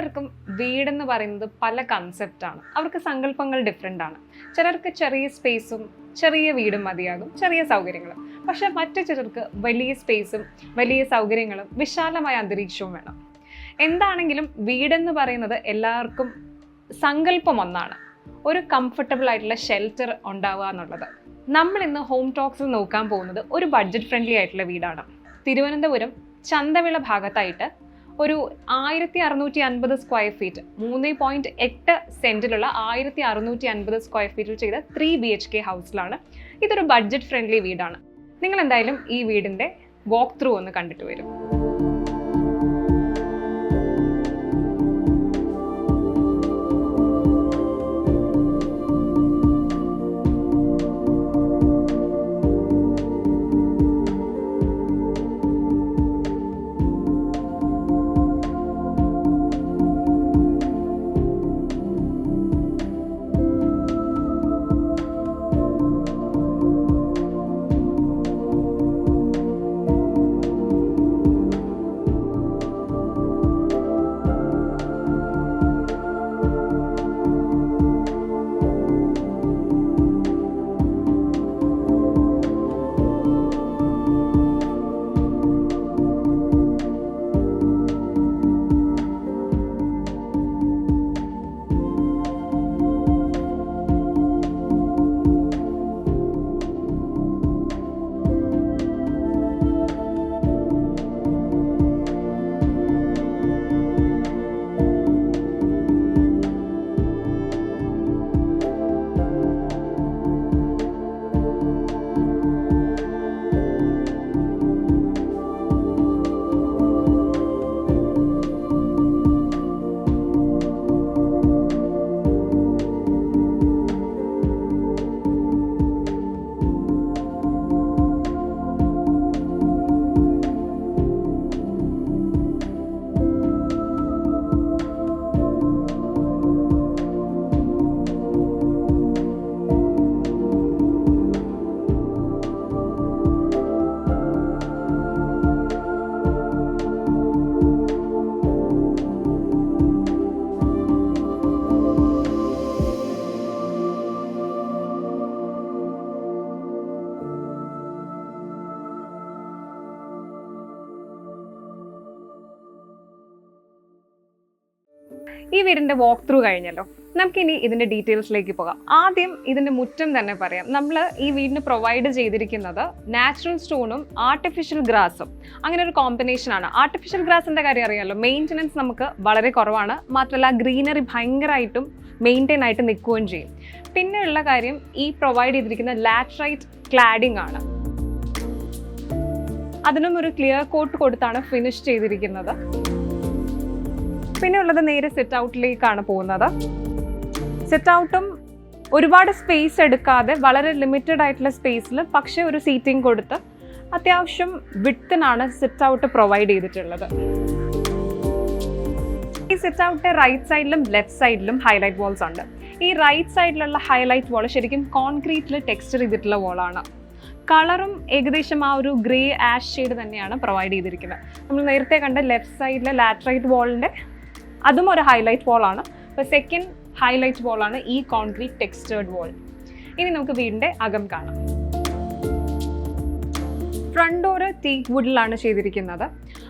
ഓരോരുത്തർക്കും വീടെന്ന് പറയുന്നത് പല കൺസെപ്റ്റാണ് അവർക്ക് സങ്കല്പങ്ങൾ ഡിഫറെന്റ് ആണ്. ചിലർക്ക് ചെറിയ സ്പേസും ചെറിയ വീടും മതിയാകും ചെറിയ സൗകര്യങ്ങളും. പക്ഷെ മറ്റു ചിലർക്ക് വലിയ സ്പേസും വലിയ സൗകര്യങ്ങളും വിശാലമായ അന്തരീക്ഷവും വേണം. എന്താണെങ്കിലും വീടെന്ന് പറയുന്നത് എല്ലാവർക്കും സങ്കല്പം ഒന്നാണ്. ഒരു കംഫർട്ടബിൾ ആയിട്ടുള്ള ഷെൽട്ടർ ഉണ്ടാവുക എന്നുള്ളത്. നമ്മൾ ഇന്ന് ഹോം ടോക്സിൽ നോക്കാൻ പോകുന്നത് ഒരു ബഡ്ജറ്റ് ഫ്രണ്ട്ലി ആയിട്ടുള്ള വീടാണ്. തിരുവനന്തപുരം ചന്തവിള ഭാഗത്തായിട്ട് ഒരു ആയിരത്തി അറുന്നൂറ്റി അൻപത് സ്ക്വയർ ഫീറ്റ് മൂന്ന് പോയിന്റ് എട്ട് സെന്റിലുള്ള ആയിരത്തി അറുന്നൂറ്റി അൻപത് സ്ക്വയർ ഫീറ്റിൽ ചെയ്ത ത്രീ ബി എച്ച് കെ ഹൗസിലാണ് ഇതൊരു ബഡ്ജറ്റ് ഫ്രണ്ട്ലി വീടാണ്. നിങ്ങൾ എന്തായാലും ഈ വീടിന്റെ വാക്ക് ത്രൂ ഒന്ന് കണ്ടിട്ട് വരും. ഈ വീടിന്റെ വാക്ക് ത്രൂ കഴിഞ്ഞല്ലോ. നമുക്കിനി ഇതിന്റെ ഡീറ്റെയിൽസിലേക്ക് പോകാം. ആദ്യം ഇതിന്റെ മുറ്റം തന്നെ പറയാം. നമ്മൾ ഈ വീടിന് പ്രൊവൈഡ് ചെയ്തിരിക്കുന്നത് നാച്ചുറൽ സ്റ്റോണും ആർട്ടിഫിഷ്യൽ ഗ്രാസും അങ്ങനെ ഒരു കോമ്പിനേഷൻ ആണ്. ആർട്ടിഫിഷ്യൽ ഗ്രാസിന്റെ കാര്യം അറിയാമല്ലോ മെയിന്റനൻസ് നമുക്ക് വളരെ കുറവാണ്. മാത്രമല്ല ഗ്രീനറി ഭയങ്കരമായിട്ടും മെയിന്റെയിൻ ആയിട്ട് നിൽക്കുകയും ചെയ്യും. പിന്നെയുള്ള കാര്യം ഈ പ്രൊവൈഡ് ചെയ്തിരിക്കുന്ന ലാറ്ററൈറ്റ് ക്ലാഡിംഗ് ആണ്. അതിനും ഒരു ക്ലിയർ കോട്ട് കൊടുത്താണ് ഫിനിഷ് ചെയ്തിരിക്കുന്നത്. പിന്നെ ഉള്ളത് നേരെ സെറ്റ് ഔട്ടിലേക്കാണ് പോകുന്നത്. സെറ്റ് ഔട്ടും ഒരുപാട് സ്പേസ് എടുക്കാതെ വളരെ ലിമിറ്റഡ് ആയിട്ടുള്ള സ്പേസിൽ പക്ഷേ ഒരു സീറ്റിംഗ് കൊടുത്ത് അത്യാവശ്യം വിട്ടിനാണ് സെറ്റ് ഔട്ട് പ്രൊവൈഡ് ചെയ്തിട്ടുള്ളത്. ഈ സെറ്റ് ഔട്ട് റൈറ്റ് സൈഡിലും ലെഫ്റ്റ് സൈഡിലും ഹൈലൈറ്റ് വാൾസ് ഉണ്ട്. ഈ റൈറ്റ് സൈഡിലുള്ള ഹൈലൈറ്റ് വാൾ ശരിക്കും കോൺക്രീറ്റിൽ ടെക്സ്ചർ ചെയ്തിട്ടുള്ള വാളാണ് കളറും ഏകദേശം ആ ഒരു ഗ്രേ ആഷ് ഷെയ്ഡ് തന്നെയാണ് പ്രൊവൈഡ് ചെയ്തിരിക്കുന്നത്. നമ്മൾ നേരത്തെ കണ്ട ലെഫ്റ്റ് സൈഡിലെ ലാറ്ററൈറ്റ് വാളിന്റെ അതും ഒരു ഹൈലൈറ്റ് വാളാണ് അപ്പോൾ സെക്കൻഡ് ഹൈലൈറ്റ് വാളാണ് ഈ കോൺക്രീറ്റ് ടെക്സ്റ്റേർഡ് വാൾ ഇനി നമുക്ക് വീടിന്റെ അകം കാണാം. ഫ്രണ്ട് ഡോറ് ടീക്ക് വുഡിലാണ് ചെയ്തിരിക്കുന്നത്.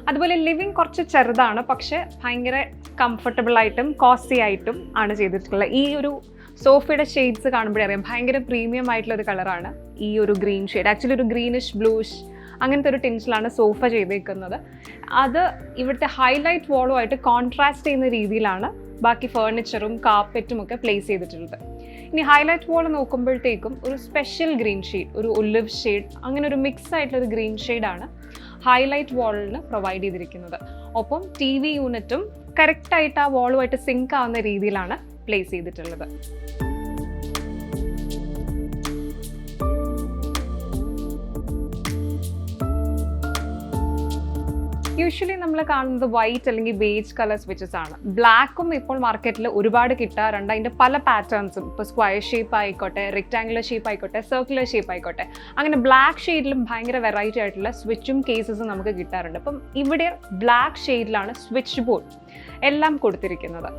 അതുപോലെ ലിവിങ് കുറച്ച് ചെറുതാണ് പക്ഷെ ഭയങ്കര കംഫർട്ടബിൾ ആയിട്ടും കോസ്റ്റി ആയിട്ടും ആണ് ചെയ്തിട്ടുള്ളത് ഈ ഒരു സോഫയുടെ ഷെയ്ഡ്സ് കാണുമ്പോഴേ അറിയാം. ഭയങ്കര പ്രീമിയം ആയിട്ടുള്ള ഒരു കളറാണ് ഈ ഒരു ഗ്രീൻ ഷെയ്ഡ് ആക്ച്വലി ഒരു ഗ്രീനിഷ് ബ്ലൂഷ് അങ്ങനത്തെ ഒരു ടിൻസിലാണ് സോഫ ചെയ്തേക്കുന്നത്. അത് ഇവിടുത്തെ ഹൈലൈറ്റ് വാളുമായിട്ട് കോൺട്രാസ്റ്റ് ചെയ്യുന്ന രീതിയിലാണ് ബാക്കി ഫേർണിച്ചറും കാർപ്പറ്റും ഒക്കെ പ്ലേസ് ചെയ്തിട്ടുള്ളത്. ഇനി ഹൈലൈറ്റ് വാൾ നോക്കുമ്പോഴത്തേക്കും ഒരു സ്പെഷ്യൽ ഗ്രീൻ ഷെയ്ഡ് ഒരു ഒലിവ് ഷെയ്ഡ് അങ്ങനെ ഒരു മിക്സ് ആയിട്ടുള്ള ഒരു ഗ്രീൻ ഷെയ്ഡാണ് ഹൈലൈറ്റ് വാളിന് പ്രൊവൈഡ് ചെയ്തിരിക്കുന്നത്. ഒപ്പം ടി വി യൂണിറ്റും കറക്റ്റായിട്ട് ആ വാളുമായിട്ട് സിങ്ക് ആവുന്ന രീതിയിലാണ് പ്ലേസ് ചെയ്തിട്ടുള്ളത്. യൂഷ്വലി നമ്മൾ കാണുന്നത് വൈറ്റ് അല്ലെങ്കിൽ ബേജ് കളർ സ്വിച്ചസ് ആണ്. ബ്ലാക്കും ഇപ്പോൾ മാർക്കറ്റിൽ ഒരുപാട് കിട്ടാറുണ്ട്. അതിന്റെ പല പാറ്റേൺസും ഇപ്പോൾ സ്ക്വയർ ഷേപ്പ് ആയിക്കോട്ടെ റെക്ടാങ്കുലർ ഷേപ്പ് ആയിക്കോട്ടെ സർക്കുലർ ഷേപ്പ് ആയിക്കോട്ടെ. അങ്ങനെ ബ്ലാക്ക് ഷെയ്ഡിലും ഭയങ്കര വെറൈറ്റി ആയിട്ടുള്ള സ്വിച്ചും കേസസും നമുക്ക് കിട്ടാറുണ്ട്. അപ്പം ഇവിടെ ബ്ലാക്ക് ഷെയ്ഡിലാണ് സ്വിച്ച് ബോർഡ് എല്ലാം കൊടുത്തിരിക്കുന്നത്.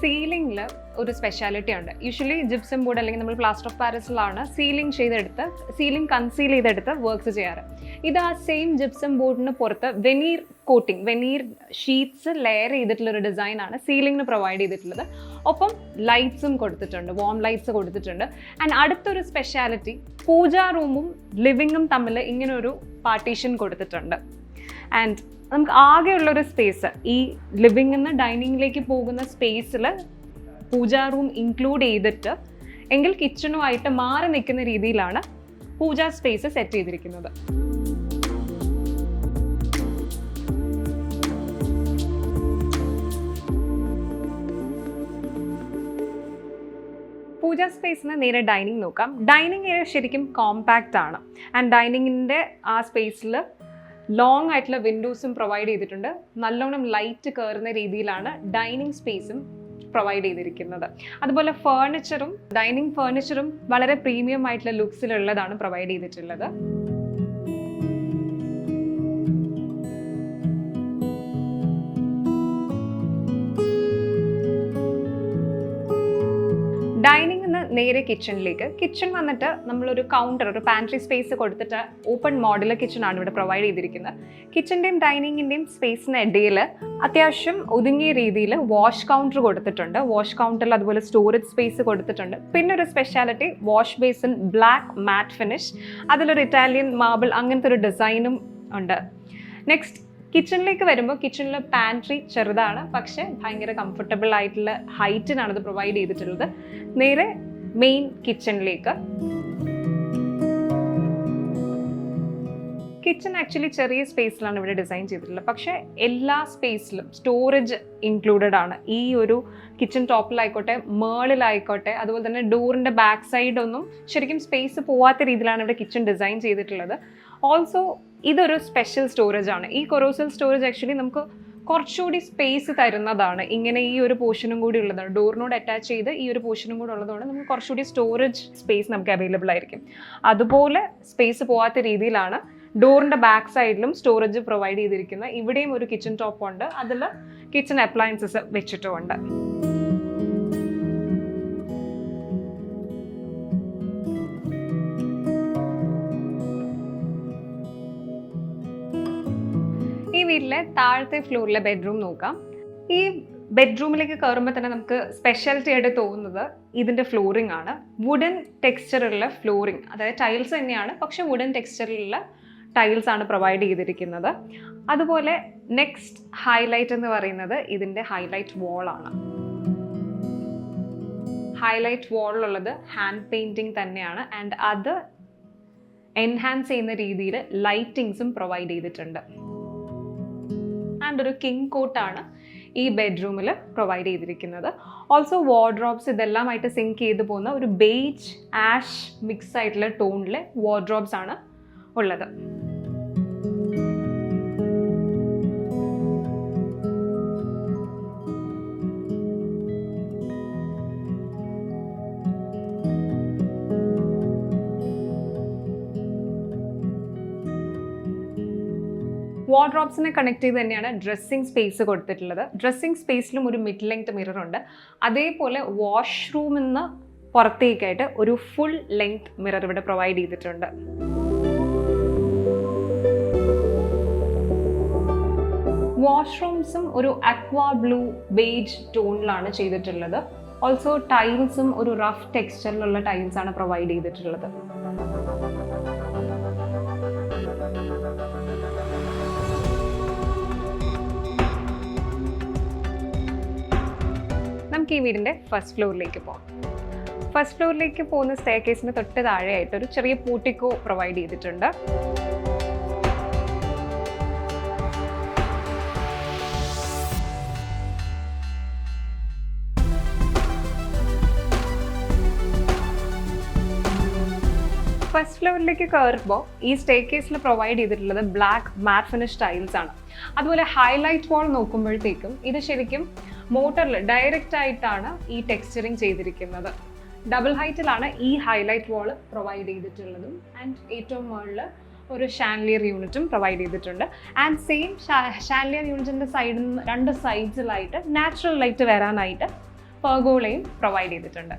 സീലിംഗിൽ ഒരു സ്പെഷ്യാലിറ്റി ഉണ്ട്. യൂഷ്വലി ജിപ്സം ബോർഡ് അല്ലെങ്കിൽ നമ്മൾ പ്ലാസ്റ്റർ ഓഫ് പാരീസിലാണ് സീലിംഗ് ചെയ്തെടുത്ത് സീലിംഗ് കൺസീൽ ചെയ്തെടുത്ത് വർക്ക്സ് ചെയ്യാറ്. ഇത് ആ സെയിം ജിപ്സം ബോർഡിന് പുറത്ത് veneer coating veneer sheets layer ചെയ്തിട്ടുള്ള ഒരു ഡിസൈനാണ് സീലിംഗിന് പ്രൊവൈഡ് ചെയ്തിട്ടുള്ളത്. ഒപ്പം ലൈറ്റ്സും കൊടുത്തിട്ടുണ്ട് വോം ലൈറ്റ്സ് കൊടുത്തിട്ടുണ്ട്. ആൻഡ് അടുത്തൊരു സ്പെഷ്യാലിറ്റി പൂജാ റൂമും ലിവിങ്ങും തമ്മിൽ ഇങ്ങനൊരു പാർട്ടീഷൻ കൊടുത്തിട്ടുണ്ട്. ആൻഡ് നമുക്ക് ആകെയുള്ളൊരു സ്പേസ് ഈ ലിവിംഗിൽ നിന്ന് ഡൈനിങ്ങിലേക്ക് പോകുന്ന സ്പേസിൽ പൂജാ റൂം ഇൻക്ലൂഡ് ചെയ്തിട്ട് എങ്കിൽ കിച്ചണുമായിട്ട് മാറി നിൽക്കുന്ന രീതിയിലാണ് പൂജാ സ്പേസ് സെറ്റ് ചെയ്തിരിക്കുന്നത്. പൂജാ സ്പേസിന് നേരെ ഡൈനിങ് നോക്കാം. ഡൈനിങ് ഏരിയ ശരിക്കും കോമ്പാക്റ്റ് ആണ്. ആൻഡ് ഡൈനിങ്ങിന്റെ ആ സ്പേസിൽ ലോങ് ആയിട്ടുള്ള വിൻഡോസും പ്രൊവൈഡ് ചെയ്തിട്ടുണ്ട്. നല്ലോണം ലൈറ്റ് കയറുന്ന രീതിയിലാണ് ഡൈനിങ് സ്പേസും പ്രൊവൈഡ് ചെയ്തിരിക്കുന്നത്. അതുപോലെ ഫേർണിച്ചറും ഡൈനിങ് ഫേർണിച്ചറും വളരെ പ്രീമിയം ആയിട്ടുള്ള ലുക്സിലുള്ളതാണ് പ്രൊവൈഡ് ചെയ്തിട്ടുള്ളത്. നേരെ കിച്ചണിലേക്ക് കിച്ചൺ വന്നിട്ട് നമ്മളൊരു കൗണ്ടർ ഒരു പാൻട്രി സ്പേസ് കൊടുത്തിട്ട് ഓപ്പൺ മോഡുലർ കിച്ചൺ ആണ് ഇവിടെ പ്രൊവൈഡ് ചെയ്തിരിക്കുന്നത്. കിച്ചന്റെയും ഡൈനിങ്ങിന്റെയും സ്പേസിന് ഇടയിൽ അത്യാവശ്യം ഒതുങ്ങിയ രീതിയിൽ വാഷ് കൗണ്ടർ കൊടുത്തിട്ടുണ്ട്. വാഷ് കൗണ്ടറിൽ അതുപോലെ സ്റ്റോറേജ് സ്പേസ് കൊടുത്തിട്ടുണ്ട്. പിന്നെ ഒരു speciality wash basin black matte finish അതിലൊരു ഇറ്റാലിയൻ മാർബിൾ അങ്ങനത്തെ ഒരു ഡിസൈനും ഉണ്ട്. നെക്സ്റ്റ് കിച്ചണിലേക്ക് വരുമ്പോൾ കിച്ചണിൽ പാൻട്രി ചെറുതാണ്. പക്ഷേ ഭയങ്കര കംഫർട്ടബിൾ ആയിട്ടുള്ള ഹൈറ്റിനാണ് ഇത് പ്രൊവൈഡ് ചെയ്തിട്ടുള്ളത്. നേരെ മെയിൻ കിച്ചണിലേക്ക് കിച്ചൺ ആക്ച്വലി ചെറിയ സ്പേസിലാണ് ഇവിടെ ഡിസൈൻ ചെയ്തിട്ടുള്ളത്. പക്ഷേ എല്ലാ സ്പേസിലും സ്റ്റോറേജ് ഇൻക്ലൂഡഡ് ആണ്. ഈ ഒരു കിച്ചൺ ടോപ്പിലായിക്കോട്ടെ മേളിലായിക്കോട്ടെ അതുപോലെ തന്നെ ഡോറിന്റെ ബാക്ക് സൈഡൊന്നും ശരിക്കും സ്പേസ് പോവാത്ത രീതിയിലാണ് ഇവിടെ കിച്ചൺ ഡിസൈൻ ചെയ്തിട്ടുള്ളത്. ഓൾസോ ഇതൊരു സ്പെഷ്യൽ സ്റ്റോറേജ് ആണ്. ഈ കൊറോസൽ സ്റ്റോറേജ് ആക്ച്വലി നമുക്ക് കുറച്ചുകൂടി സ്പേസ് തരുന്നതാണ്. ഇങ്ങനെ ഈ ഒരു പോർഷനും കൂടി ഉള്ളതാണ്. ഡോറിനോട് അറ്റാച്ച് ചെയ്ത് ഈ ഒരു പോർഷനും കൂടി ഉള്ളതുകൊണ്ട് നമുക്ക് കുറച്ചുകൂടി സ്റ്റോറേജ് സ്പേസ് നമുക്ക് അവൈലബിൾ ആയിരിക്കും. അതുപോലെ സ്പേസ് പോവാത്ത രീതിയിലാണ് ഡോറിന്റെ ബാക്ക് സൈഡിലും സ്റ്റോറേജ് പ്രൊവൈഡ് ചെയ്തിരിക്കുന്നത് ഇവിടെയും ഒരു കിച്ചൺ ടോപ്പ് ഉണ്ട്. അതിൽ കിച്ചൺ അപ്ലയൻസസ് വെച്ചിട്ടുമുണ്ട്. വീട്ടിലെ താഴത്തെ ഫ്ലോറിലെ ബെഡ്റൂം നോക്കാം. ഈ ബെഡ്റൂമിലേക്ക് കയറുമ്പോൾ തന്നെ നമുക്ക് സ്പെഷ്യാലിറ്റി ആയിട്ട് തോന്നുന്നത് ഇതിന്റെ ഫ്ലോറിംഗ് ആണ്. വുഡൻ ടെക്സ്ചറുള്ള ഫ്ലോറിംഗ് അതായത് ടൈൽസ് തന്നെയാണ് പക്ഷെ വുഡൻ ടെക്സ്ചറിലുള്ള ടൈൽസ് ആണ് പ്രൊവൈഡ് ചെയ്തിരിക്കുന്നത്. അതുപോലെ നെക്സ്റ്റ് ഹൈലൈറ്റ് എന്ന് പറയുന്നത് ഇതിന്റെ ഹൈലൈറ്റ് വാളാണ് ഹൈലൈറ്റ് വാളിലുള്ളത് ഹാൻഡ് പെയിന്റിങ് തന്നെയാണ്. ആൻഡ് അത് എൻഹാൻസ് ചെയ്യുന്ന രീതിയിൽ ലൈറ്റിങ്സും പ്രൊവൈഡ് ചെയ്തിട്ടുണ്ട്. ആൻഡ് ഒരു കിങ് കോട്ടാണ് ഈ ബെഡ്റൂമിൽ പ്രൊവൈഡ് ചെയ്തിരിക്കുന്നത്. ഓൾസോ വാർഡ്രോബ്സ് ഇതെല്ലാമായിട്ട് സിങ്ക് ചെയ്ത് പോകുന്ന ഒരു ബേജ് ആഷ് മിക്സ് ആയിട്ടുള്ള ടോണിലെ വാർഡ്രോബ്സ് ആണ് ഉള്ളത്. വാർഡ്രോബ്സിനെ കണക്ട് ചെയ്ത് തന്നെയാണ് ഡ്രസ്സിംഗ് സ്പേസ് കൊടുത്തിട്ടുള്ളത്. ഡ്രസ്സിംഗ് സ്പേസിലും ഒരു മിഡ് ലെങ്ത് മിറർ ഉണ്ട്. അതേപോലെ വാഷ്റൂമിൽ നിന്ന് പുറത്തേക്കായിട്ട് ഒരു ഫുൾ ലെങ്ത് മിറർ ഇവിടെ പ്രൊവൈഡ് ചെയ്തിട്ടുണ്ട്. വാഷ്റൂംസും ഒരു അക്വാ ബ്ലൂ ബേജ് ടോണിലാണ് ചെയ്തിട്ടുള്ളത്. ഓൾസോ ടൈൽസും ഒരു റഫ് ടെക്സ്ചറിലുള്ള ടൈൽസ് ആണ് പ്രൊവൈഡ് ചെയ്തിട്ടുള്ളത്. ഈ വീടിന്റെ ഫസ്റ്റ് ഫ്ലോറിലേക്ക് പോകാം ഫസ്റ്റ് ഫ്ലോറിലേക്ക് പോകുന്ന സ്റ്റേ കേസിന് തൊട്ട് താഴെയായിട്ട് ഒരു ചെറിയ പൂട്ടിക്കോ പ്രൊവൈഡ് ചെയ്തിട്ടുണ്ട്. ഫസ്റ്റ് ഫ്ലോറിലേക്ക് കയറുമ്പോൾ ഈ സ്റ്റേ കേസിൽ പ്രൊവൈഡ് ചെയ്തിട്ടുള്ളത് ബ്ലാക്ക് മാറ്റ് ഫിനിഷ് ടൈൽസ് ആണ്. അതുപോലെ ഹൈലൈറ്റ് വാൾ നോക്കുമ്പോഴത്തേക്കും ഇത് ശരിക്കും മോട്ടറിൽ ഡയറക്റ്റ് ആയിട്ടാണ് ഈ ടെക്സ്ചറിങ് ചെയ്തിരിക്കുന്നത്. ഡബിൾ ഹൈറ്റിലാണ് ഈ ഹൈലൈറ്റ് വാൾ പ്രൊവൈഡ് ചെയ്തിട്ടുള്ളതും ആൻഡ് ഏറ്റവും മുകളിൽ ഒരു ഷാൻലിയർ യൂണിറ്റും പ്രൊവൈഡ് ചെയ്തിട്ടുണ്ട്. ആൻഡ് സെയിം ഷാൻലിയർ യൂണിറ്റിന്റെ സൈഡിൽ നിന്ന് രണ്ട് സൈഡ്സിലായിട്ട് നാച്ചുറൽ ലൈറ്റ് വരാനായിട്ട് പെർഗോളയും പ്രൊവൈഡ് ചെയ്തിട്ടുണ്ട്.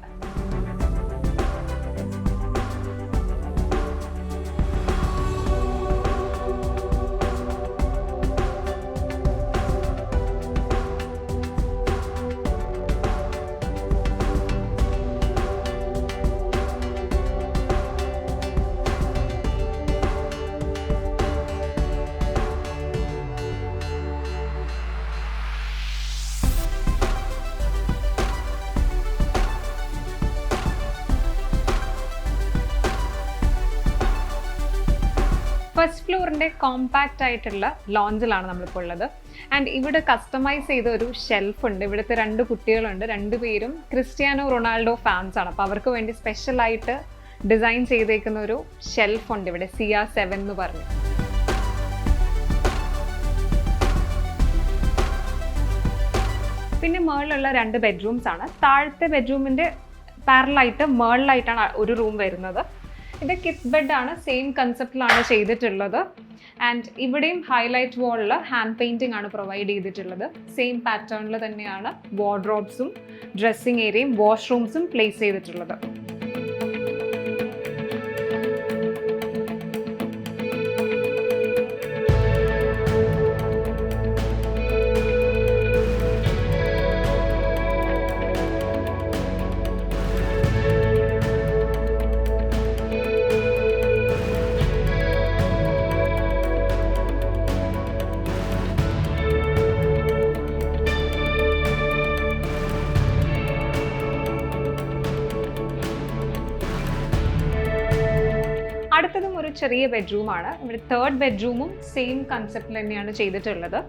ഫ്ലോറിന്റെ കോമ്പാക്റ്റ് ആയിട്ടുള്ള ലോഞ്ചിലാണ് നമ്മളിപ്പോൾ ഉള്ളത്. ആൻഡ് ഇവിടെ കസ്റ്റമൈസ് ചെയ്ത ഒരു ഷെൽഫ് ഉണ്ട്. ഇവിടുത്തെ രണ്ട് കുട്ടികളുണ്ട്. രണ്ടുപേരും ക്രിസ്ത്യാനോ റൊണാൾഡോ ഫാൻസ് ആണ്. അപ്പോൾ അവർക്ക് വേണ്ടി സ്പെഷ്യലായിട്ട് ഡിസൈൻ ചെയ്തേക്കുന്ന ഒരു ഷെൽഫ് ഉണ്ട് ഇവിടെ. സിയ സെവൻ എന്ന് പറഞ്ഞു. പിന്നെ മേളിലുള്ള രണ്ട് ബെഡ്റൂംസ് ആണ്. താഴത്തെ ബെഡ്റൂമിന്റെ പാരലായിട്ട് മേളിലായിട്ടാണ് ഒരു റൂം വരുന്നത്. ഇത് കിഡ്സ് ബെഡാണ് സെയിം കൺസെപ്റ്റിലാണ് ചെയ്തിട്ടുള്ളത്. ആൻഡ് ഇവിടെയും ഹൈലൈറ്റ് വാളിൽ ഹാൻഡ് പെയിന്റിംഗ് ആണ് പ്രൊവൈഡ് ചെയ്തിട്ടുള്ളത്. സെയിം പാറ്റേണിൽ തന്നെയാണ് വാർഡ്രോബ്സും ഡ്രസ്സിങ് ഏരിയയും വാഷ്റൂംസും പ്ലേസ് ചെയ്തിട്ടുള്ളത്. ചെറിയ ബെഡ്റൂമാണ് ഇവിടെ തേർഡ് ബെഡ്റൂമും സെയിം കൺസെപ്റ്റിൽ തന്നെയാണ് ചെയ്തിട്ടുള്ളത്.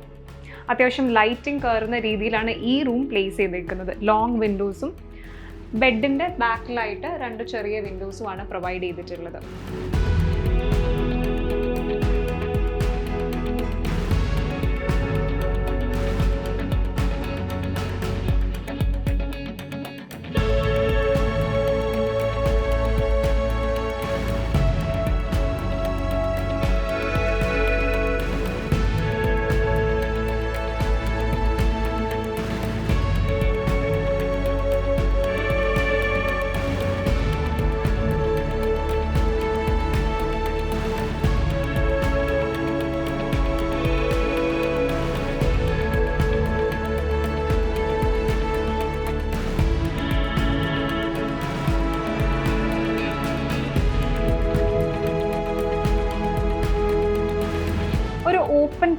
അത്യാവശ്യം ലൈറ്റിംഗ് കയറുന്ന രീതിയിലാണ് ഈ റൂം പ്ലേസ് ചെയ്തിരിക്കുന്നത്. ലോങ് വിൻഡോസും ബെഡിന്റെ ബാക്കിലായിട്ട് രണ്ട് ചെറിയ വിൻഡോസുമാണ് പ്രൊവൈഡ് ചെയ്തിട്ടുള്ളത്.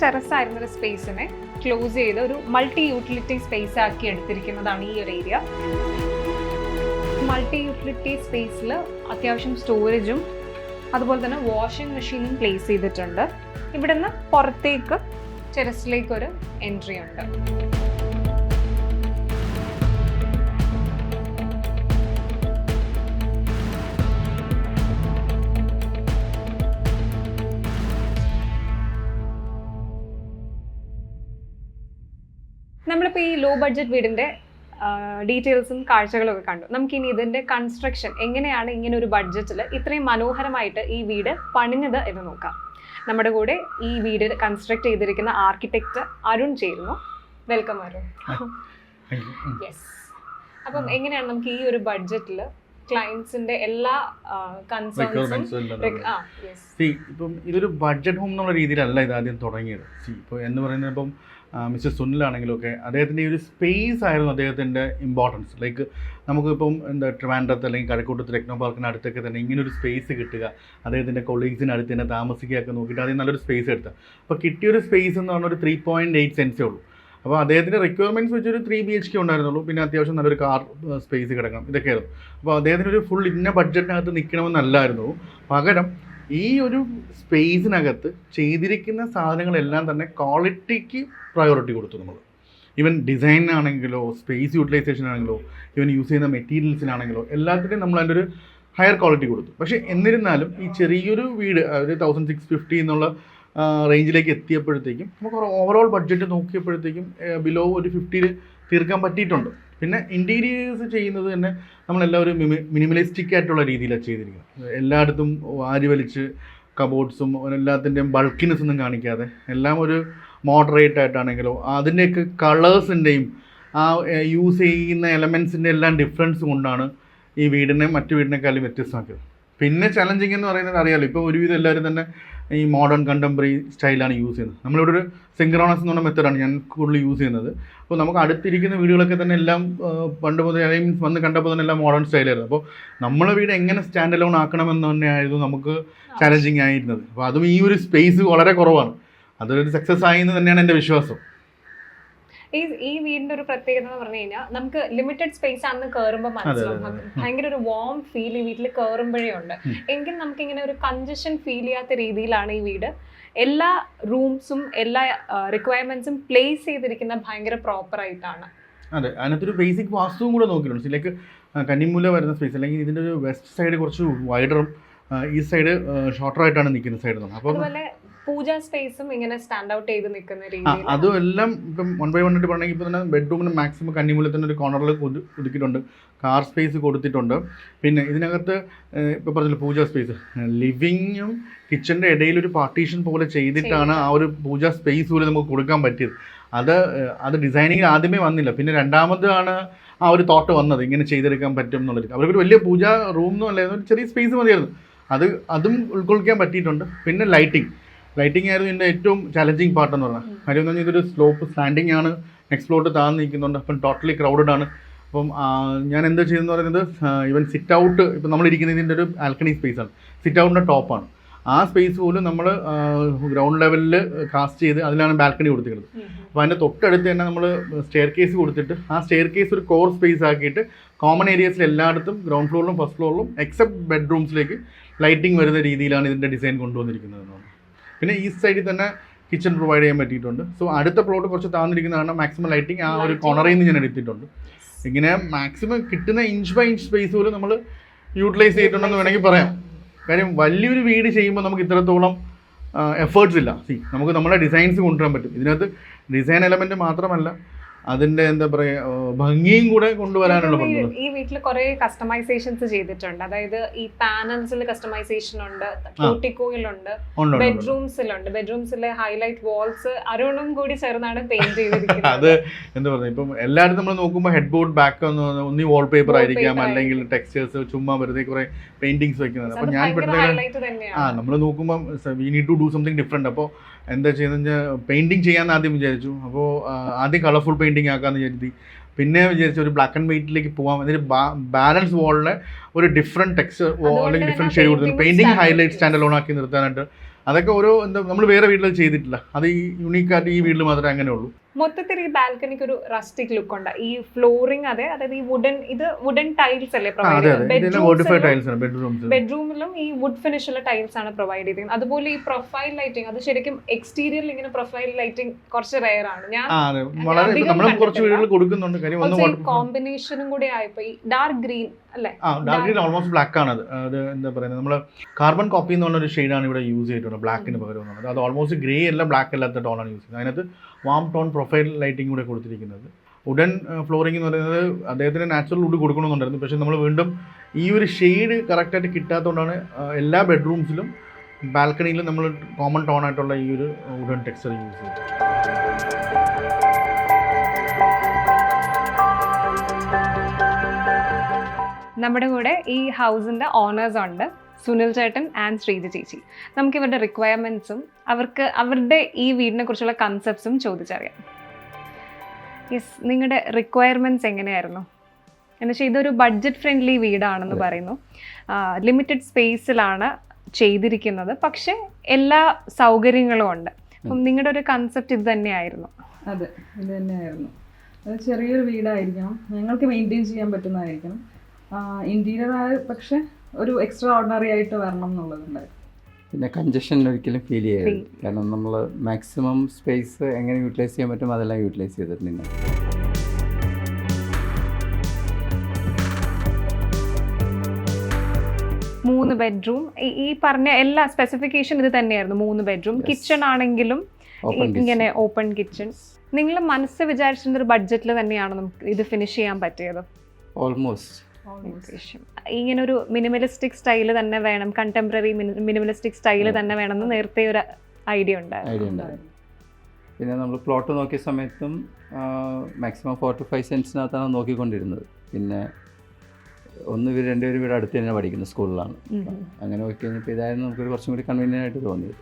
ടെറസ് ആയിരുന്ന ഒരു സ്പേസിനെ ക്ലോസ് ചെയ്ത് ഒരു മൾട്ടി യൂട്ടിലിറ്റി സ്പേസ് ആക്കി എടുത്തിരിക്കുന്നതാണ് ഈ ഒരു ഏരിയ മൾട്ടി യൂട്ടിലിറ്റി സ്പേസിൽ അത്യാവശ്യം സ്റ്റോറേജും അതുപോലെ തന്നെ വാഷിംഗ് മെഷീനും പ്ലേസ് ചെയ്തിട്ടുണ്ട്. ഇവിടുന്ന് പുറത്തേക്ക് ടെറസിലേക്ക് ഒരു എൻട്രി ഉണ്ട്. നമ്മളിപ്പോൾ ഈ ലോ ബഡ്ജറ്റ് വീടിന്റെ ഡീറ്റെയിൽസും കാഴ്ചകളും ഒക്കെ കണ്ടു. നമുക്കിനി ഇതിന്റെ കൺസ്ട്രക്ഷൻ എങ്ങനെയാണ് ഇങ്ങനെ ഒരു ബഡ്ജറ്റിൽ ഇത്രയും മനോഹരമായിട്ട് ഈ വീട് പണിഞ്ഞത് എന്ന് നോക്കാം. നമ്മുടെ കൂടെ ഈ വീട് കൺസ്ട്രക്ട് ചെയ്തിരിക്കുന്ന ആർക്കിടെക്റ്റ് അരുൺ ചേരുന്നു. വെൽക്കം അരുൺ. യെസ് അപ്പം എങ്ങനെയാണ് നമുക്ക് ഈ ഒരു ബഡ്ജറ്റിൽ ക്ലയൻസിന്റെ എല്ലാ ഇപ്പം ഇതൊരു ബഡ്ജറ്റ് ഹോം എന്നുള്ള രീതിയിലല്ല ഇത് ആദ്യം തുടങ്ങിയത്. ഇപ്പൊ എന്ന് പറയുന്നത് ഇപ്പം മിസ്റ്റർ സുനിലാണെങ്കിലും ഒക്കെ അദ്ദേഹത്തിന്റെ ഒരു സ്പേസ് ആയിരുന്നു അദ്ദേഹത്തിന്റെ ഇമ്പോർട്ടൻസ് ലൈക്ക് നമുക്കിപ്പം എന്താ ട്രിവാൻഡ്രത്ത് അല്ലെങ്കിൽ കഴക്കൂട്ടത്ത് ടെക്നോ പാർക്കിന് അടുത്തൊക്കെ തന്നെ ഇങ്ങനെ ഒരു സ്പേസ് കിട്ടുക. അദ്ദേഹത്തിന്റെ കൊളീഗ്സിന് അടുത്ത് തന്നെ താമസിക്കുകയൊക്കെ നോക്കിയിട്ട് അതിൽ നല്ലൊരു സ്പേസ് എടുത്തു. അപ്പോൾ കിട്ടിയൊരു സ്പേസ് എന്ന് പറഞ്ഞാൽ ഒരു ത്രീ പോയിന്റ് എയ്റ്റ് സെൻസേ ഉള്ളൂ. അപ്പോൾ അദ്ദേഹത്തിന്റെ റിക്വയർമെന്റ്സ് വെച്ചൊരു ത്രീ ബി എച്ച് കെ ഉണ്ടായിരുന്നുള്ളൂ. പിന്നെ അത്യാവശ്യം നല്ലൊരു കാർ സ്പേസ് കിടക്കണം. ഇതൊക്കെയായിരുന്നു. അപ്പോൾ അദ്ദേഹത്തിന് ഒരു ഫുൾ ഇന്ന ബഡ്ജറ്റിനകത്ത് നിൽക്കണമെന്നല്ലായിരുന്നു പകരം ഈ ഒരു സ്പേസിനകത്ത് ചെയ്തിരിക്കുന്ന സാധനങ്ങളെല്ലാം തന്നെ ക്വാളിറ്റിക്ക് പ്രയോറിറ്റി കൊടുത്തു നമ്മൾ ഈവൻ ഡിസൈനാണെങ്കിലോ സ്പേസ് യൂട്ടിലൈസേഷൻ ആണെങ്കിലോ ഈവൻ യൂസ് ചെയ്യുന്ന മെറ്റീരിയൽസിനാണെങ്കിലോ എല്ലാത്തിനും നമ്മൾ അതിന്റെ ഒരു ഹയർ ക്വാളിറ്റി കൊടുത്തു. പക്ഷേ എന്നിരുന്നാലും ഈ ചെറിയൊരു വീട് ഒരു തൗസൻഡ് സിക്സ് ഫിഫ്റ്റി എന്നുള്ള റേഞ്ചിലേക്ക് എത്തിയപ്പോഴത്തേക്കും നമുക്ക് ഓവറോൾ ബഡ്ജറ്റ് നോക്കിയപ്പോഴത്തേക്കും ബിലോ ഒരു ഫിഫ്റ്റിയിൽ തീർക്കാൻ പറ്റിയിട്ടുണ്ട്. പിന്നെ ഇന്റീരിയേഴ്സ് ചെയ്യുന്നത് തന്നെ നമ്മളെല്ലാവരും മിനിമലിസ്റ്റിക് ആയിട്ടുള്ള രീതിയിലാണ് ചെയ്തിരിക്കുന്നത്. എല്ലായിടത്തും വാരി വലിച്ച് കബോർഡ്സും എല്ലാത്തിന്റെയും ബൾക്കിനെസ് ഒന്നും കാണിക്കാതെ എല്ലാം ഒരു മോഡറേറ്റ് ആയിട്ടാണെങ്കിലും അതിന്റെയൊക്കെ കളേഴ്സിന്റെയും ആ യൂസ് ചെയ്യുന്ന എലമെൻസിന്റെ എല്ലാം ഡിഫറൻസ് കൊണ്ടാണ് ഈ വീടിനെ മറ്റു വീടിനേക്കാളും വ്യത്യസ്തമാക്കിയത്. പിന്നെ ചലഞ്ചിങ് എന്ന് പറയുന്നത് അറിയാമല്ലോ ഇപ്പോൾ ഒരുവിധം എല്ലാവരും തന്നെ ഈ മോഡേൺ കണ്ടംപററി സ്റ്റൈലാണ് യൂസ് ചെയ്യുന്നത്. നമ്മളിവിടെ ഒരു സിങ്ക്രോണസ് എന്ന് പറഞ്ഞ മെത്തേഡാണ് ഞാൻ കൂടുതൽ യൂസ് ചെയ്യുന്നത്. അപ്പോൾ നമുക്ക് അടുത്തിരിക്കുന്ന വീടുകളൊക്കെ തന്നെ എല്ലാം പണ്ട് മുതൽ മീൻസ് വന്ന് കണ്ടപ്പോൾ തന്നെ എല്ലാം മോഡേൺ സ്റ്റൈലായിരുന്നു അപ്പോൾ നമ്മളെ വീട് എങ്ങനെ സ്റ്റാൻഡ് അലോൺ ആക്കണമെന്ന് തന്നെയായിരുന്നു നമുക്ക് ചാലഞ്ചിങ് ആയിരുന്നത്. അപ്പോൾ അതും ഈ ഒരു സ്പേസ് വളരെ കുറവാണ്. അതൊരു സക്സസ് ആയി എന്ന് തന്നെയാണ് എന്റെ വിശ്വാസം. ഈ ഈ വീടിന്റെ ഒരു പ്രത്യേകത എന്ന് പറഞ്ഞു കഴിഞ്ഞാൽ നമുക്ക് ലിമിറ്റഡ് സ്പേസ് ആണെന്ന് കയറുമ്പോൾ മനസ്സിലാവും ഭയങ്കര ഒരു വാം ഫീൽ ഈ വീട്ടിൽ കയറുമ്പോഴേ ഉണ്ട്. എങ്കിലും നമുക്ക് ഇങ്ങനെ ഒരു കൺജഷൻ ഫീൽ ചെയ്യാത്ത രീതിയിലാണ് ഈ വീട്. എല്ലാ റൂംസും എല്ലാ റിക്വയർമെന്റ്സും പ്ലേസ് ചെയ്തിരിക്കുന്ന ഭയങ്കര പ്രോപ്പർ ആയിട്ടാണ്. അതെ അതിനകത്തൊരു ബേസിക് വാസ്തുവും കൂടെ നോക്കിയിട്ടുണ്ട്. ലൈക്ക് കന്നിമൂല വരുന്ന സ്പേസ് അല്ലെങ്കിൽ ഇതിന്റെ ഒരു വെസ്റ്റ് സൈഡ് കുറച്ച് വൈഡറും ഈ സൈഡ് ഷോർട്ടർ ആയിട്ടാണ് നിൽക്കുന്ന സൈഡ് എന്ന് അപ്പോൾ പൂജ സ്പേസും ഇങ്ങനെ സ്റ്റാൻഡ് ഔട്ട് ചെയ്ത് നിൽക്കുന്ന രീതി അതും എല്ലാം ഇപ്പം വൺ ബൈ വൺ ആയിട്ട് പറഞ്ഞെങ്കിൽ ഇപ്പോൾ തന്നെ ബെഡ്റൂമിന് മാക്സിമം കന്നിമൂലത്തിന്റെ ഒരു കോർണറിൽ ഒതുക്കിയിട്ടുണ്ട്. കാർ സ്പേസ് കൊടുത്തിട്ടുണ്ട്. പിന്നെ ഇതിനകത്ത് ഇപ്പോൾ പറഞ്ഞല്ലോ പൂജ സ്പേസ് ലിവിങ്ങും കിച്ചന്റെ ഇടയിൽ ഒരു പാർട്ടീഷൻ പോലെ ചെയ്തിട്ടാണ് ആ ഒരു പൂജ സ്പേസ് പോലെ നമുക്ക് കൊടുക്കാൻ പറ്റിയത്. അത് അത് ഡിസൈനിങ്ങിൽ ആദ്യമേ വന്നില്ല. പിന്നെ രണ്ടാമതാണ് ആ ഒരു തോട്ട് വന്നത്. ഇങ്ങനെ ചെയ്തെടുക്കാൻ പറ്റും എന്നുള്ളത് അവർക്കൊരു വലിയ പൂജ റൂം ഒന്നും അല്ലായിരുന്നു. ചെറിയ സ്പേസ് മതിയായിരുന്നു. അത് അതും ഉൾക്കൊള്ളിക്കാൻ പറ്റിയിട്ടുണ്ട്. പിന്നെ ലൈറ്റിംഗ് ലൈറ്റിംഗ് ആയിരുന്നു ഇതിന്റെ ഏറ്റവും ചലഞ്ചിങ് പാർട്ട് എന്ന് പറഞ്ഞാൽ. കാര്യം എന്ന് പറഞ്ഞാൽ ഇതൊരു സ്ലോപ്പ് സ്റ്റാൻഡിങ് ആണ്. നെക്സ്റ്റ് ഫ്ലോട്ട് താഴ്ന്ന് നിൽക്കുന്നുണ്ട്. അപ്പം ടോട്ടലി ക്രൗഡഡ് ആണ്. അപ്പം ഞാൻ എന്താ ചെയ്തെന്ന് പറയുന്നത് ഇവൻ സിറ്റ് ഔട്ട് ഇപ്പം നമ്മളിരിക്കുന്ന ഇതിന്റെ ഒരു ആൽക്കണി സ്പേസ് ആണ്. സിറ്റ് ഔട്ടിന്റെ ടോപ്പാണ് ആ സ്പേസ് പോലും നമ്മൾ ഗ്രൗണ്ട് ലെവലിൽ കാസ്റ്റ് ചെയ്ത് അതിലാണ് ബാൽക്കണി കൊടുത്തിരിക്കുന്നത്. അപ്പോൾ അതിന്റെ തൊട്ടടുത്ത് തന്നെ നമ്മൾ സ്റ്റെയർ കേസ് കൊടുത്തിട്ട് ആ സ്റ്റെയർ കേസ് ഒരു കോർ സ്പേസ് ആക്കിയിട്ട് കോമൺ ഏരിയസിൽ എല്ലായിടത്തും ഗ്രൗണ്ട് ഫ്ലോറിലും ഫസ്റ്റ് ഫ്ലോറിലും എക്സെപ്റ്റ് ബെഡ്റൂംസിലേക്ക് ലൈറ്റിംഗ് വരുന്ന രീതിയിലാണ് ഇതിന്റെ ഡിസൈൻ കൊണ്ടുവന്നിരിക്കുന്നത് പിന്നെ ഈ സൈഡിൽ തന്നെ കിച്ചൺ പ്രൊവൈഡ് ചെയ്യാൻ പറ്റിയിട്ടുണ്ട്. സോ അടുത്ത പ്ലോട്ട് കുറച്ച് താന്നിരിക്കുന്ന കാരണം മാക്സിമം ലൈറ്റിംഗ് ആ ഒരു കോണറിൽ നിന്ന് ഞാൻ എടുത്തിട്ടുണ്ട്. ഇങ്ങനെ മാക്സിമം കിട്ടുന്ന ഇഞ്ച് ബൈ ഇഞ്ച് സ്പേസ് പോലും നമ്മൾ യൂട്ടിലൈസ് ചെയ്തിട്ടുണ്ടെന്ന് വേണമെങ്കിൽ പറയാം. കാര്യം വലിയൊരു വീട് ചെയ്യുമ്പോൾ നമുക്ക് ഇത്രത്തോളം എഫേർട്സ് ഇല്ല. സി നമുക്ക് നമ്മുടെ ഡിസൈൻസ് കൊണ്ടുവരാൻ പറ്റും. ഇതിനകത്ത് ഡിസൈൻ എലമെന്റ് മാത്രമല്ല അതിന്റെ എന്താ പറയാ ഭംഗിയും കൂടെ കൊണ്ടുവരാനുള്ള ഈ- വീട്ടിൽ കുറെ കസ്റ്റമൈസേഷൻസ് ചെയ്തിട്ടുണ്ട്. അതായത് ഈ പാനൽസിൽ കസ്റ്റമൈസേഷൻ ഉണ്ട് കൂട്ടിക്കോയിലുണ്ട്. ബെഡ്റൂംസിലുണ്ട് ബെഡ്റൂംസിലെ ഹൈലൈറ്റ് വാൾസ് അരുണും കൂടി ചേർന്നാണ് പെയിന്റ് ചെയ്തിരിക്കുന്നത്. അത് എന്താ പറയുക ഇപ്പം എല്ലായിടത്തും നമ്മൾ നോക്കുമ്പോൾ ഹെഡ് ബോർഡ് ബാക്ക് ഒന്നി വാൾ പേപ്പർ ആയിരിക്കാം അല്ലെങ്കിൽ ടെക്സ്റ്റേഴ്സ് ചുമ്മാ വെറുതെ കുറെ പെയിന്റിങ്സ് വെക്കുന്നത് അപ്പൊ ഞാൻ പെട്ടെന്ന് ആ നമ്മൾ നോക്കുമ്പോൾ we need to do something different അപ്പോൾ എന്താ ചെയ്യുന്നത് പെയിന്റിങ് ചെയ്യാമെന്ന് ആദ്യം വിചാരിച്ചു. അപ്പോൾ ആദ്യം കളർഫുൾ പെയിന്റിങ് ആക്കാമെന്ന് വിചാരിച്ചു പിന്നെ വിചാരിച്ചു ഒരു ബ്ലാക്ക് ആൻഡ് വൈറ്റിലേക്ക് പോകാം എന്നിട്ട് ബാലൻസ് വാളിലെ ഒരു ഡിഫറെന്റ് ടെക്സ്ചർ അല്ലെങ്കിൽ ഡിഫറെന്റ് ഷെയ്ഡ് കൊടുത്തു പെയിന്റിങ് ഹൈലൈറ്റ്. സ്റ്റാൻഡ് അലോൺ ആക്കി നിർത്താനായിട്ട്. അതൊക്കെ ഓരോ എന്താ നമ്മൾ വേറെ വീട്ടിൽ ചെയ്തിട്ടില്ല. അത് ഈ യുണീക്കായിട്ട് ഈ വീട്ടിൽ മാത്രമേ അങ്ങനെ ഉള്ളൂ മൊത്തത്തിൽ ഈ ബാൽക്കണിക്ക് ഒരു റസ്റ്റിക് ലുക്ക് ഉണ്ട്. ഈ ഫ്ലോറിംഗ് അതെ അതായത് ഈ വുഡൻ ഇത് വുഡൻ ടൈൽസ് അല്ലേ പ്രൊവൈഡ് ചെയ്യുന്നത്? ബെഡ്റൂമിലും ഈ വുഡ് ഫിനിഷുള്ള ടൈൽസ് ആണ് പ്രൊവൈഡ് ചെയ്തിരിക്കുന്നത്. അതുപോലെ ഈ പ്രൊഫൈൽ ലൈറ്റിംഗ് അത് ശരിക്കും എക്സ്റ്റീരിയറിൽ ഇങ്ങനെ പ്രൊഫൈൽ ലൈറ്റിംഗ് കുറച്ച് റെയർ ആണ്. ഞാൻ കോമ്പിനേഷനും കൂടി ആയപ്പോ ഈ ഡാർക്ക് ഗ്രീൻ അല്ലേ? ഡാർക്ക് ഗ്രീൻ ഓൾമോസ്റ്റ് ബ്ലാക്ക് ആണ് അത്. എന്താ പറയുന്നത് നമ്മൾ കാർബൺ കോപ്പി എന്ന് പറഞ്ഞൊരു ഷെയ്ഡാണ് ഇവിടെ യൂസ് ചെയ്തിട്ടുള്ളത് ബ്ലാക്കിന് പകരം എന്നുള്ളത് അത് ഓൾമോസ്റ്റ് ഗ്രേ അല്ല ബ്ലാക്ക് അല്ലാത്ത ടോണാണ് യൂസ് ചെയ്യുന്നത്. അതിനകത്ത് വാം ടോൺ പ്രൊഫൈൽ ലൈറ്റിംഗ് കൂടെ കൊടുത്തിരിക്കുന്നത്. ഉടൻ ഫ്ലോറിംഗ് എന്ന് പറയുന്നത് അദ്ദേഹത്തിന് നാച്ചുറൽ വുഡ് കൊടുക്കണമെന്നുണ്ടായിരുന്നു. പക്ഷേ നമ്മൾ വീണ്ടും ഈ ഒരു ഷെയ്ഡ് കറക്റ്റായിട്ട് കിട്ടാത്തതുകൊണ്ടാണ് എല്ലാ ബെഡ്റൂംസിലും ബാൽക്കണിയിലും നമ്മൾ കോമൺ ടോൺ ആയിട്ടുള്ള ഈ ഒരു വുഡൻ ടെക്സ്ചർ യൂസ് ചെയ്തു നമ്മുടെ കൂടെ ഈ ഹൗസിന്റെ ഓണേഴ്സ് ഉണ്ട്. സുനിൽ ചേട്ടൻ ആൻഡ് ശ്രീജ ചേച്ചി. നമുക്ക് ഇവരുടെ റിക്വയർമെന്റ്സും അവർക്ക് അവരുടെ ഈ വീടിനെ കുറിച്ചുള്ള കൺസെപ്റ്റ്സും ചോദിച്ചറിയാം. യെസ് നിങ്ങളുടെ റിക്വയർമെന്റ്സ് എങ്ങനെയായിരുന്നു? എന്നുവെച്ചാൽ ഇതൊരു ബഡ്ജറ്റ് ഫ്രണ്ട്ലി വീടാണെന്ന് പറയുന്നു. ലിമിറ്റഡ് സ്പേസിലാണ് ചെയ്തിരിക്കുന്നത്. പക്ഷെ എല്ലാ സൗകര്യങ്ങളും ഉണ്ട്. അപ്പം നിങ്ങളുടെ ഒരു കൺസെപ്റ്റ് ഇത് തന്നെയായിരുന്നു. അതെ ഇത് തന്നെയായിരുന്നു. അത് ചെറിയൊരു വീടായിരിക്കണം. ഞങ്ങൾക്ക് മെയിന്റെയിൻ ചെയ്യാൻ പറ്റുന്നതായിരിക്കണം. ഇന്റീരിയർ ആയ പക്ഷെ ഒരു എക്സ്ട്രാ ഓർഡിനറി ആയിട്ട് വരണം എന്നുള്ളതുണ്ട് പിന്നെ കഞ്ചഷൻ ഒരിക്കലും ഫീൽ ചെയ്യരുത്. കാരണം നമ്മൾ മാക്സിമം സ്പേസ് എങ്ങനെ യൂട്ടിലൈസ് ചെയ്യാൻ പറ്റും അതെല്ലാം യൂട്ടിലൈസ് ചെയ്തിട്ടുണ്ട് മൂന്ന് ബെഡ്റൂം ഈ പറഞ്ഞ എല്ലാ സ്പെസിഫിക്കേഷൻ ഇത് തന്നെയായിരുന്നു. മൂന്ന് ബെഡ്റൂം. കിച്ചൺ ആണെങ്കിലും ഇങ്ങനെ ഓപ്പൺ കിച്ചൺ നിങ്ങൾ മനസ്സ് വിചാരിച്ചിരുന്ന ഒരു ബഡ്ജറ്റിൽ തന്നെയാണ് നമുക്ക് ഇത് ഫിനിഷ് ചെയ്യാൻ പറ്റിയത്. ഓൾമോസ്റ്റ് ഇങ്ങനെ ഒരു മിനിമലിസ്റ്റിക് സ്റ്റൈൽ തന്നെ വേണം കണ്ടംപററി മിനിമലിസ്റ്റിക് സ്റ്റൈൽ തന്നെ വേണം എന്ന് നേരത്തെ ഒരു ഐഡിയ ഉണ്ടായിരുന്നു. പിന്നെ നമ്മൾ പ്ലോട്ട് നോക്കിയ സമയത്തും മാക്സിമം ഫോർ ടു ഫൈവ് സെൻസിനകത്താണ് നോക്കിക്കൊണ്ടിരുന്നത്. പിന്നെ ഒന്ന് ഇവർ രണ്ടുപേരും ഇവിടെ അടുത്ത് തന്നെ പഠിക്കുന്ന സ്കൂളിലാണ്. അങ്ങനെ നോക്കി കഴിഞ്ഞപ്പോൾ ഇതായിരുന്നു നമുക്കൊരു കുറച്ചും കൂടി കൺവീനിയന്റ് ആയിട്ട് തോന്നിയത്.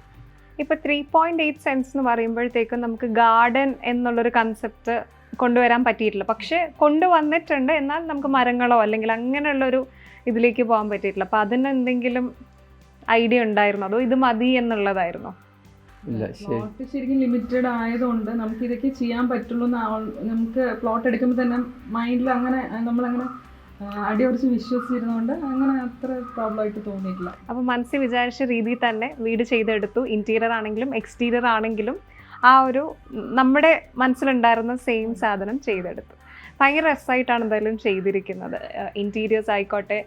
ഇപ്പോൾ ത്രീ പോയിന്റ് എയ്റ്റ് സെൻസ് എന്ന് പറയുമ്പോഴത്തേക്കും നമുക്ക് ഗാർഡൻ എന്നുള്ളൊരു കൺസെപ്റ്റ് കൊണ്ടുവരാൻ പറ്റിയിട്ടില്ല. പക്ഷെ കൊണ്ടുവന്നിട്ടുണ്ട്. എന്നാൽ നമുക്ക് മരങ്ങളോ അല്ലെങ്കിൽ അങ്ങനെയുള്ളൊരു ഇതിലേക്ക് പോകാൻ പറ്റിയിട്ടില്ല. അപ്പൊ അതിന് എന്തെങ്കിലും ഐഡിയ ഉണ്ടായിരുന്നോ? അതോ ഇത് മതി എന്നുള്ളതായിരുന്നോ? ഇല്ല ശരിക്കും ലിമിറ്റഡ് ആയതുകൊണ്ട് നമുക്ക് ഇതൊക്കെ ചെയ്യാൻ പറ്റുള്ളൂ എന്ന് നമുക്ക് പ്ലോട്ട് എടുക്കുമ്പോൾ തന്നെ മൈൻഡിൽ അങ്ങനെ നമ്മളങ്ങനെ അടിയുറച്ച് വിശ്വസിച്ചിരുന്നതുകൊണ്ട് അങ്ങനെ അത്ര പ്രോബ്ലം ആയിട്ട് തോന്നിയിട്ടില്ല. അപ്പൊ മനസ്സിൽ വിചാരിച്ച രീതിയിൽ തന്നെ വീട് ചെയ്തെടുത്തു. ഇന്റീരിയർ ആണെങ്കിലും എക്സ്റ്റീരിയർ ആണെങ്കിലും ആ ഒരു നമ്മുടെ മനസ്സിലുണ്ടായിരുന്ന സെയിം സാധനം ചെയ്തെടുത്തു. ഭയങ്കര രസമായിട്ടാണ് എന്തായാലും ചെയ്തിരിക്കുന്നത്. ഇന്റീരിയേഴ്സ് ആയിക്കോട്ടെ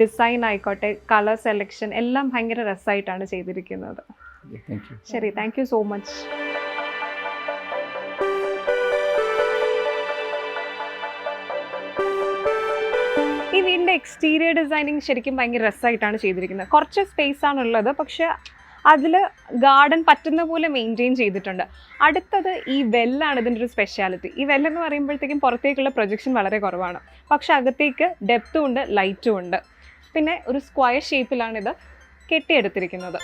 ഡിസൈൻ ആയിക്കോട്ടെ കളർ സെലക്ഷൻ എല്ലാം ഭയങ്കര രസമായിട്ടാണ് ചെയ്തിരിക്കുന്നത്. ശരി താങ്ക് യു സോ മച്ച് ഈ വീടിന്റെ എക്സ്റ്റീരിയർ ഡിസൈനിങ് ശരിക്കും ഭയങ്കര രസമായിട്ടാണ് ചെയ്തിരിക്കുന്നത്. കുറച്ച് സ്പേസ് ആണുള്ളത് പക്ഷെ അതിൽ ഗാർഡൻ പറ്റുന്ന പോലെ മെയിന്റെയിൻ ചെയ്തിട്ടുണ്ട്. അടുത്തത് ഈ വെല്ലാണ് ഇതിന്റെ ഒരു സ്പെഷ്യാലിറ്റി ഈ വെല്ലെന്ന് പറയുമ്പോഴത്തേക്കും പുറത്തേക്കുള്ള പ്രൊജക്ഷൻ വളരെ കുറവാണ്. പക്ഷെ അകത്തേക്ക് ഡെപ്തും ഉണ്ട് ലൈറ്റും ഉണ്ട്. പിന്നെ ഒരു സ്ക്വയർ ഷേപ്പിലാണ് ഇത് കെട്ടിയെടുത്തിരിക്കുന്നത്.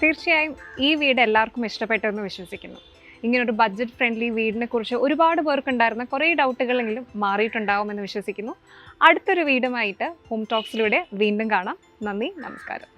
തീർച്ചയായും ഈ വീട് എല്ലാവർക്കും ഇഷ്ടപ്പെട്ടെന്ന് വിശ്വസിക്കുന്നു. ഇങ്ങനൊരു ബഡ്ജറ്റ് ഫ്രണ്ട്ലി വീടിനെ കുറിച്ച് ഒരുപാട് പേർക്കുണ്ടായിരുന്ന കുറേ ഡൗട്ടുകളെങ്കിലും മാറിയിട്ടുണ്ടാവുമെന്ന് വിശ്വസിക്കുന്നു. അടുത്തൊരു വീടുമായിട്ട് ഹോം ടോക്സിലൂടെ വീണ്ടും കാണാം. നന്ദി നമസ്കാരം.